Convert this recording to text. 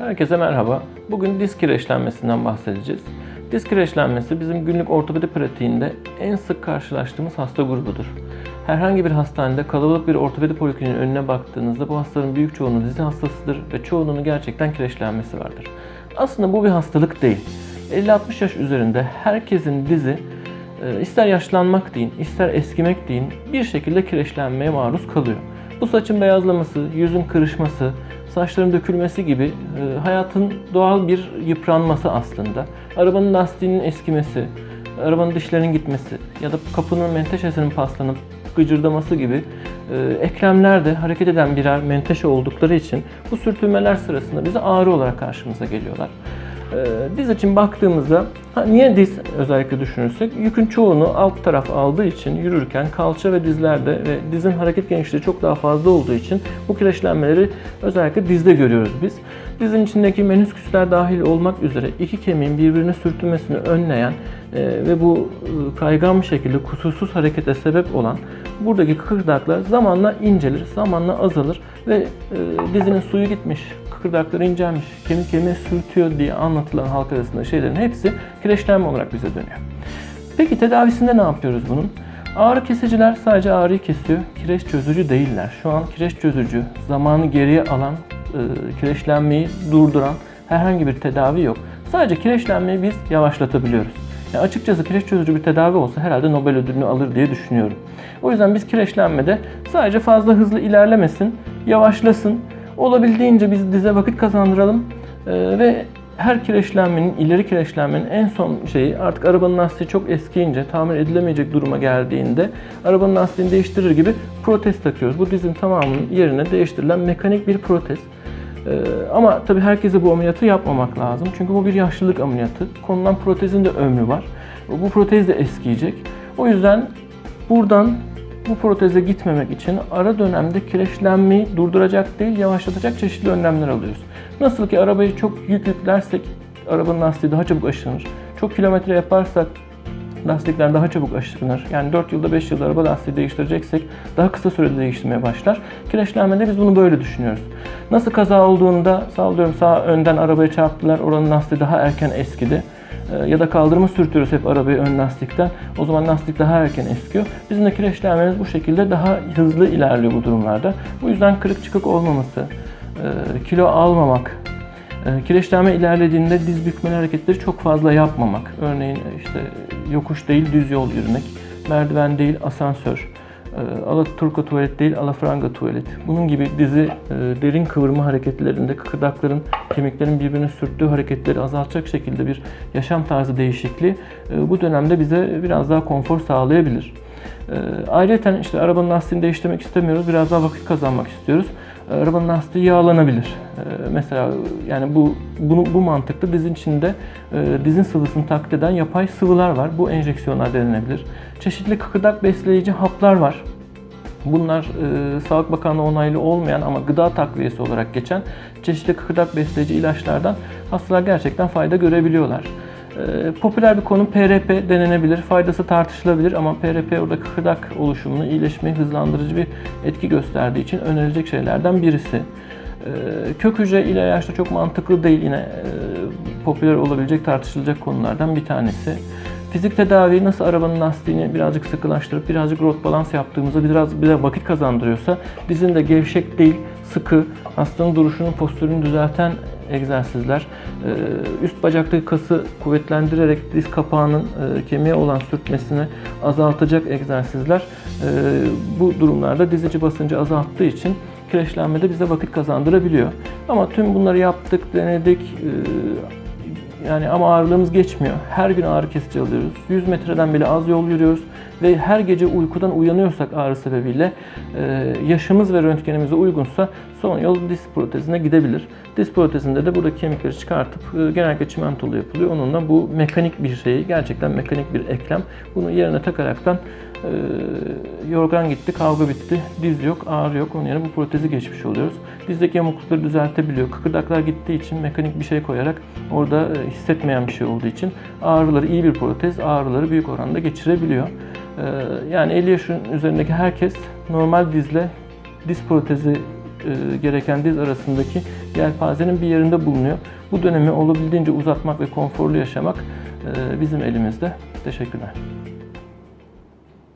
Herkese merhaba. Bugün diz kireçlenmesinden bahsedeceğiz. Diz kireçlenmesi bizim günlük ortopedi pratiğinde en sık karşılaştığımız hasta grubudur. Herhangi bir hastanede kalabalık bir ortopedi polikliniğinin önüne baktığınızda bu hastaların büyük çoğunluğu dizi hastasıdır ve çoğunluğunun gerçekten kireçlenmesi vardır. Aslında bu bir hastalık değil. 50-60 yaş üzerinde herkesin dizi e, ister yaşlanmak deyin, ister eskimek deyin bir şekilde kireçlenmeye maruz kalıyor. Bu saçın beyazlaması, yüzün kırışması, saçların dökülmesi gibi e, hayatın doğal bir yıpranması aslında. Arabanın lastiğinin eskimesi, arabanın dişlerinin gitmesi ya da kapının menteşesinin paslanıp gıcırdaması gibi e, eklemler de hareket eden birer menteşe oldukları için bu sürtünmeler sırasında bize ağrı olarak karşımıza geliyorlar. E, diz için baktığımızda niye diz özellikle düşünürsek yükün çoğunu alt taraf aldığı için yürürken kalça ve dizlerde ve dizin hareket genişliği çok daha fazla olduğu için bu kireçlenmeleri özellikle dizde görüyoruz biz. Dizin içindeki menüsküsler dahil olmak üzere iki kemiğin birbirine sürtünmesini önleyen e, ve bu e, kaygan bir şekilde kusursuz harekete sebep olan buradaki kıkırdaklar zamanla incelir, zamanla azalır ve e, dizinin suyu gitmiş, kıkırdakları incelmiş, kemik kemiğe sürtüyor diye anlatılan halk arasında şeylerin hepsi kireçlenme olarak bize dönüyor. Peki tedavisinde ne yapıyoruz bunun? Ağrı kesiciler sadece ağrıyı kesiyor, kireç çözücü değiller. Şu an kireç çözücü, zamanı geriye alan, e, kireçlenmeyi durduran herhangi bir tedavi yok. Sadece kireçlenmeyi biz yavaşlatabiliyoruz. Yani açıkçası kireç çözücü bir tedavi olsa herhalde Nobel ödülünü alır diye düşünüyorum. O yüzden biz kireçlenmede sadece fazla hızlı ilerlemesin, yavaşlasın, olabildiğince biz dize vakit kazandıralım e, ve her kireçlenmenin, ileri kireçlenmenin en son şeyi artık arabanın lastiği çok eskiyince, tamir edilemeyecek duruma geldiğinde arabanın lastiğini değiştirir gibi protez takıyoruz. Bu dizin tamamının yerine değiştirilen mekanik bir protez. Ee, ama tabii herkese bu ameliyatı yapmamak lazım. Çünkü bu bir yaşlılık ameliyatı. Konulan protezin de ömrü var. Bu protez de eskiyecek. O yüzden buradan bu proteze gitmemek için ara dönemde kireçlenmeyi durduracak değil, yavaşlatacak çeşitli önlemler alıyoruz. Nasıl ki arabayı çok yük yüklersek arabanın lastiği daha çabuk aşınır. Çok kilometre yaparsak lastikler daha çabuk aşınır. Yani 4 yılda 5 yılda araba lastiği değiştireceksek daha kısa sürede değiştirmeye başlar. Kireçlenmede biz bunu böyle düşünüyoruz. Nasıl kaza olduğunda sallıyorum sağ önden arabaya çarptılar oranın lastiği daha erken eskidi. Ee, Ya da kaldırıma sürtüyoruz hep arabayı ön lastikten. O zaman lastik daha erken eskiyor. Bizim de kireçlenmemiz bu şekilde daha hızlı ilerliyor bu durumlarda. Bu yüzden kırık çıkık olmaması, e, kilo almamak, e, Kireçlenme ilerlediğinde diz bükmeli hareketleri çok fazla yapmamak. Örneğin e, işte yokuş değil düz yol yürümek, merdiven değil asansör, alaturka tuvalet değil alafranga tuvalet. Bunun gibi dizi e, derin kıvırma hareketlerinde kıkırdakların, kemiklerin birbirine sürttüğü hareketleri azaltacak şekilde bir yaşam tarzı değişikliği e, bu dönemde bize biraz daha konfor sağlayabilir. E, Ayrıca işte arabanın lastiğini değiştirmek istemiyoruz, biraz daha vakit kazanmak istiyoruz. Arabanın lastiği yağlanabilir. E, Mesela yani bu bunu bu mantıkta dizin içinde e, dizin sıvısını taklit eden yapay sıvılar var. Bu enjeksiyonlar denenebilir. Çeşitli kıkırdak besleyici haplar var. Bunlar e, Sağlık Bakanlığı onaylı olmayan ama gıda takviyesi olarak geçen çeşitli kıkırdak besleyici ilaçlardan hastalar gerçekten fayda görebiliyorlar. E, popüler bir konu PRP denenebilir. Faydası tartışılabilir ama PRP orada kıkırdak oluşumunu, iyileşmeyi hızlandırıcı bir etki gösterdiği için önerilecek şeylerden birisi. E, kök hücre ilaçta çok mantıklı değil yine e, popüler olabilecek tartışılacak konulardan bir tanesi. Fizik tedavi nasıl arabanın lastiğini birazcık sıkılaştırıp birazcık rot balans yaptığımızda biraz bize vakit kazandırıyorsa bizim de gevşek değil sıkı hastanın duruşunu postürünü düzelten egzersizler e, üst bacaktaki kası kuvvetlendirerek diz kapağının e, kemiğe olan sürtmesini azaltacak egzersizler bu durumlarda dizici basıncı azalttığı için kireçlenmede bize vakit kazandırabiliyor. Ama tüm bunları yaptık, denedik, e, yani ama ağrılığımız geçmiyor. Her gün ağrı kesici alıyoruz. 100 metreden bile az yol yürüyoruz. Ve her gece uykudan uyanıyorsak ağrı sebebiyle e, yaşımız ve röntgenimize uygunsa son yol diz protezine gidebilir. Diz protezinde de burada kemikleri çıkartıp e, genellikle çimentolu yapılıyor. Onunla bu mekanik bir şey, gerçekten mekanik bir eklem. Bunu yerine takaraktan e, yorgan gitti, kavga bitti, diz yok, ağrı yok. Onun yerine bu protezi geçmiş oluyoruz. Dizdeki yamuklukları düzeltebiliyor. Kıkırdaklar gittiği için mekanik bir şey koyarak orada e, hissetmeyen bir şey olduğu için ağrıları iyi bir protez, ağrıları büyük oranda geçirebiliyor. E, yani 50 yaşın üzerindeki herkes normal dizle diz protezi e, gereken diz arasındaki yelpazenin bir yerinde bulunuyor. Bu dönemi olabildiğince uzatmak ve konforlu yaşamak e, bizim elimizde. Teşekkürler.